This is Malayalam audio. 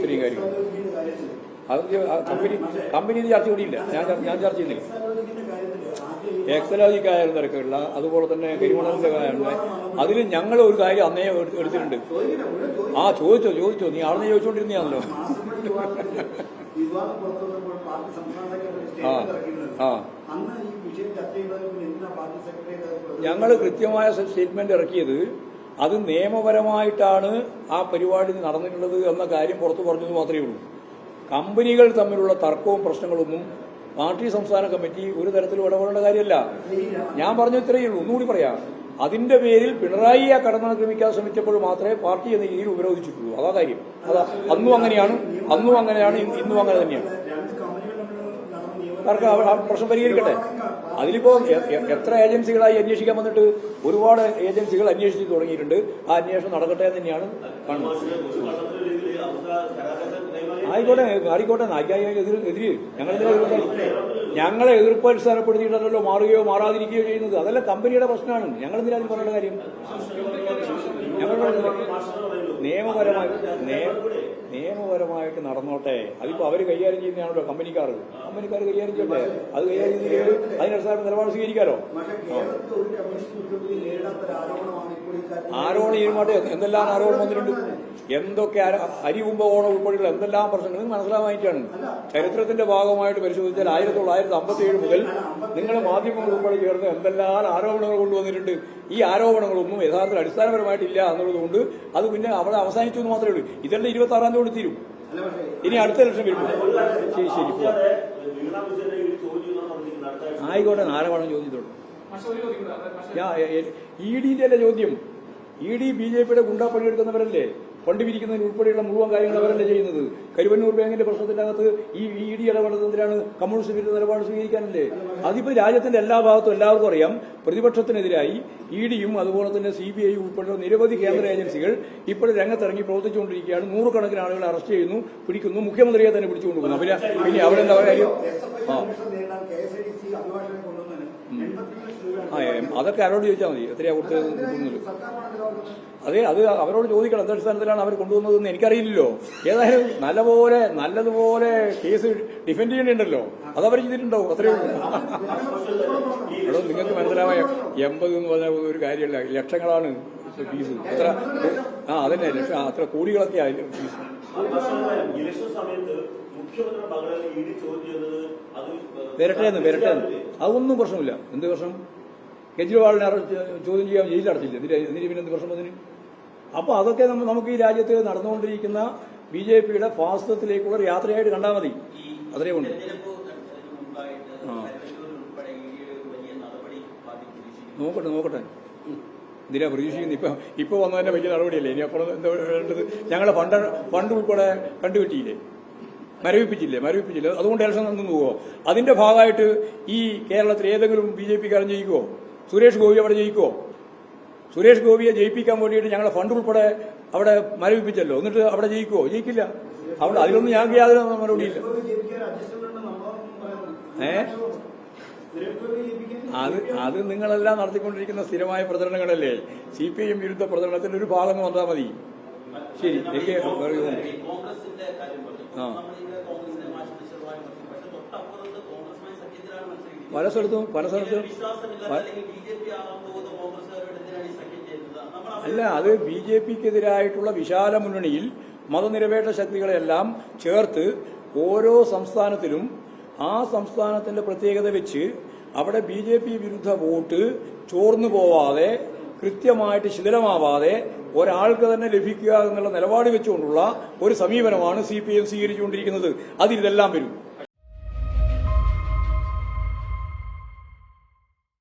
ഇത്രയും കാര്യങ്ങൾ. അത് കമ്പനി കമ്പനി ഇത് ചർച്ച കൂടിയില്ല. ഞാൻ ഞാൻ ചർച്ച ചെയ്യുന്നില്ല. എക്സലോജിക്കായാലും തിരക്കുള്ള അതുപോലെ തന്നെ കരിമണലിന്റെ കാര്യം അതിൽ ഞങ്ങൾ ഒരു കാര്യം അന്നേ എടു- എടുത്തിട്ടുണ്ട്. ആ ചോദിച്ചോ ചോദിച്ചോ. നീ അവിടെ ചോദിച്ചുകൊണ്ടിരുന്നാണല്ലോ ആ ആ. ഞങ്ങൾ കൃത്യമായ സ്റ്റേറ്റ്മെന്റ് ഇറക്കിയത് അത് നിയമപരമായിട്ടാണ് ആ പരിപാടി നടന്നിട്ടുള്ളത് എന്ന കാര്യം പുറത്തു പറഞ്ഞത് മാത്രമേ ഉള്ളൂ. കമ്പനികൾ തമ്മിലുള്ള തർക്കവും പ്രശ്നങ്ങളൊന്നും പാർട്ടി സംസ്ഥാന കമ്മിറ്റി ഒരു തരത്തിലും ഇടപെടേണ്ട കാര്യമല്ല. ഞാൻ പറഞ്ഞു ഇത്രയേ ഉള്ളൂ. ഒന്നുകൂടി പറയാം. അതിന്റെ പേരിൽ പിണറായി ആ കടന്നാക്രമിക്കാൻ ശ്രമിച്ചപ്പോൾ മാത്രമേ പാർട്ടി എന്ന രീതിയിൽ ഉപരോധിച്ചിട്ടുള്ളൂ. അതാ കാര്യം. അതാ. അന്നും അങ്ങനെയാണ്. അന്നും അങ്ങനെയാണ്. ഇന്നും അങ്ങനെ തന്നെയാണ്. പ്രശ്നം പരിഹരിക്കട്ടെ. അതിലിപ്പോ എത്ര ഏജൻസികളായി അന്വേഷിക്കാൻ വന്നിട്ട് ഒരുപാട് ഏജൻസികൾ അന്വേഷിച്ച് തുടങ്ങിയിട്ടുണ്ട്. ആ അന്വേഷണം നടക്കട്ടെ എന്ന് തന്നെയാണ് ആയിക്കോട്ടെ ആയിക്കോട്ടെ എതിര്. ഞങ്ങളെതിരെ ഞങ്ങളെ എതിർപ്പ് അടിസ്ഥാനപ്പെടുത്തിയിട്ടല്ലോ മാറുകയോ മാറാതിരിക്കുകയോ ചെയ്യുന്നത്. അതല്ല കമ്പനിയുടെ പ്രശ്നമാണ്. ഞങ്ങളെന്തിനാ അതിൽ പറയേണ്ട കാര്യം? ഞങ്ങൾ നിയമപരമായി നിയമപരമായിട്ട് നടന്നോട്ടെ. അതിപ്പോ അവർ കൈകാര്യം ചെയ്യുന്നതാണല്ലോ കമ്പനിക്കാർ. കമ്പനിക്കാർ കൈകാര്യം ചെയ്യട്ടെ? അത് കൈകാര്യം ചെയ്തില്ലെങ്കിൽ അതിനടിസ്ഥാന നിലപാട് സ്വീകരിക്കാലോ? ആരോപണം ചെയ്യുമാട്ടെ എന്തെല്ലാം ആരോപണം വന്നിട്ടുണ്ട്? എന്തൊക്കെ അരി കുംഭകോണം ഉൾപ്പെടെയുള്ള എന്തെല്ലാം പ്രശ്നങ്ങൾ മനസ്സിലാവാനായിട്ടാണ് ചരിത്രത്തിന്റെ ഭാഗമായിട്ട് പരിശോധിച്ചാൽ ആയിരത്തി തൊള്ളായിരത്തി അമ്പത്തി ഏഴ് മുതൽ നിങ്ങൾ മാധ്യമങ്ങൾ ഉൾപ്പെടെ ചേർന്ന് എന്തെല്ലാം ആരോപണങ്ങൾ കൊണ്ടുവന്നിട്ടുണ്ട്? ഈ ആരോപണങ്ങളൊന്നും യഥാർത്ഥത്തിൽ അടിസ്ഥാനപരമായിട്ടില്ല എന്നുള്ളതുകൊണ്ട് അത് പിന്നെ അവിടെ അവസാനിച്ചു എന്ന് മാത്രമേ ഉള്ളൂ. ഇതെല്ലാം ഇരുപത്തി ആറാം തീയതി തീരും. ഇനി അടുത്ത ലക്ഷം വരുമ്പോൾ ശരി ശരി. ആയിക്കോട്ടെ നാളെ വേണം ഞാൻ ഇ ഡിന്റെ അല്ലേ ചോദ്യം? ഇ ഡി ബി ജെ പിയുടെ ഗുണ്ടാ പണിയെടുക്കുന്നവരല്ലേ ഫണ്ട് പിരിക്കുന്നതിന് ഉൾപ്പെടെയുള്ള മുഴുവൻ കാര്യങ്ങൾ അവരല്ലേ ചെയ്യുന്നത്? കരുവന്നൂർ ബാങ്കിന്റെ പ്രശ്നത്തിനകത്ത് ഈ ഇ ഡി ഇടപെടുന്നതിനാണ് കമ്മ്യൂണിസ്റ്റ് വിരുദ്ധ നിലപാട് സ്വീകരിക്കാനല്ലേ? അതിപ്പോ രാജ്യത്തിന്റെ എല്ലാ ഭാഗത്തും എല്ലാവർക്കും അറിയാം പ്രതിപക്ഷത്തിനെതിരായി ഇ ഡിയും അതുപോലെ തന്നെ സി ബി ഐ ഉൾപ്പെടെയുള്ള നിരവധി കേന്ദ്ര ഏജൻസികൾ ഇപ്പോഴും രംഗത്തിറങ്ങി പ്രവർത്തിച്ചുകൊണ്ടിരിക്കുകയാണ്. നൂറുകണക്കിന് ആളുകളെ അറസ്റ്റ് ചെയ്യുന്നു പിടിക്കുന്നു മുഖ്യമന്ത്രിയെ തന്നെ പിടിച്ചുകൊണ്ടുപോകുന്നു. പിന്നെ അവരെന്താ കാര്യം? അതൊക്കെ ആരോട് ചോദിച്ചാൽ മതി? എത്രയാ കൊടുത്തത് അതെ അത് അവരോട് ചോദിക്കണം. എന്തടിസ്ഥാനത്തിലാണ് അവർ കൊണ്ടുവന്നതെന്ന് എനിക്കറിയില്ലല്ലോ. ഏതായാലും നല്ലപോലെ നല്ലതുപോലെ കേസ് ഡിഫെൻഡ് ചെയ്യേണ്ടിണ്ടല്ലോ അത് അവർ ചെയ്തിട്ടുണ്ടോ അത്രയേ ഉള്ളൂ. എടോ നിങ്ങൾക്ക് മനസ്സിലാവായ? എൺപത് എന്ന് പറഞ്ഞ ഒരു കാര്യമല്ല. ലക്ഷങ്ങളാണ് ഫീസ്. എത്ര ആ അതന്നെ. ലക്ഷം അത്ര കോടികളൊക്കെ ആയാലും ഫീസ്. ഇലക്ഷൻ സമയത്ത് മുഖ്യമന്ത്രിയുടെ മകളെ ഇ ഡി ചോദ്യം ചെയ്തത് അത് വരട്ടേന്ന് വരട്ടേന്ന്. അതൊന്നും പ്രശ്നമില്ല. എന്ത് പ്രശ്നം? കെജ്രിവാളിനെ ചോദ്യം ചെയ്യാൻ ജയിലിൽ അടച്ചില്ല? എന്തിനാ എന്തിനു പിന്നെ എന്ത് പ്രശ്നം അതിന്? അപ്പൊ അതൊക്കെ നമ്മ- നമുക്ക് ഈ രാജ്യത്ത് നടന്നുകൊണ്ടിരിക്കുന്ന ബി ജെ പിയുടെ ഫാസിസത്തിലേക്കുള്ള യാത്രയായിട്ട് കണ്ടാൽ മതി. അത്രേ ഉണ്ട് നോക്കട്ടെ നോക്കട്ടെ. എന്തിനാ പ്രതീക്ഷിക്കുന്നത്. ഇപ്പം ഇപ്പോൾ വന്നതിന്റെ വലിയ നടപടിയല്ലേ? ഇനി അപ്പുറം എന്താ വേണ്ടത്? ഞങ്ങളെ ഫണ്ട് ഫണ്ട് ഉൾപ്പെടെ കണ്ടുകിട്ടിയില്ലേ മരവിപ്പിച്ചില്ലേ? മരവിപ്പിച്ചില്ല? അതുകൊണ്ട് ഇലക്ഷൻ നന്ദി പോവോ? അതിന്റെ ഭാഗമായിട്ട് ഈ കേരളത്തിൽ ഏതെങ്കിലും ബി ജെ പിക്കാരൻ ജയിക്കുമോ സുരേഷ് ഗോപി അവിടെ ജയിക്കുമോ സുരേഷ് ഗോപിയെ ജയിപ്പിക്കാൻ വേണ്ടിയിട്ട് ഞങ്ങളെ ഫണ്ട് ഉൾപ്പെടെ അവിടെ മരവിപ്പിച്ചല്ലോ. എന്നിട്ട് അവിടെ ജയിക്കുമോ ജയിക്കില്ല. അവിടെ അതിലൊന്നും ഞങ്ങൾക്ക് യാതൊരു മറുപടിയില്ല സുരേഷ് അത് അത് നിങ്ങളെല്ലാം നടത്തിക്കൊണ്ടിരിക്കുന്ന സ്ഥിരമായ പ്രചരണങ്ങളല്ലേ? സി പി ഐ എം വിരുദ്ധ പ്രചരണത്തിന്റെ ഒരു ഭാഗം വന്നാൽ മതി. ശരി എനിക്ക് ആ. പല സ്ഥലത്തും പല സ്ഥലത്തും അല്ല അത് ബി ജെ പിക്കെതിരായിട്ടുള്ള വിശാല മുന്നണിയിൽ മതനിരപേക്ഷ ശക്തികളെല്ലാം ചേർത്ത് ഓരോ സംസ്ഥാനത്തിലും ആ സംസ്ഥാനത്തിന്റെ പ്രത്യേകത വെച്ച് അവിടെ ബി ജെ പി വിരുദ്ധ വോട്ട് ചോർന്നു പോവാതെ കൃത്യമായിട്ട് ശിഥിലമാവാതെ ഒരാൾക്ക് തന്നെ ലഭിക്കുക എന്നുള്ള നിലപാട് വെച്ചുകൊണ്ടുള്ള ഒരു സമീപനമാണ് സി പി എം സ്വീകരിച്ചുകൊണ്ടിരിക്കുന്നത്. അതിലിതെല്ലാം വരും.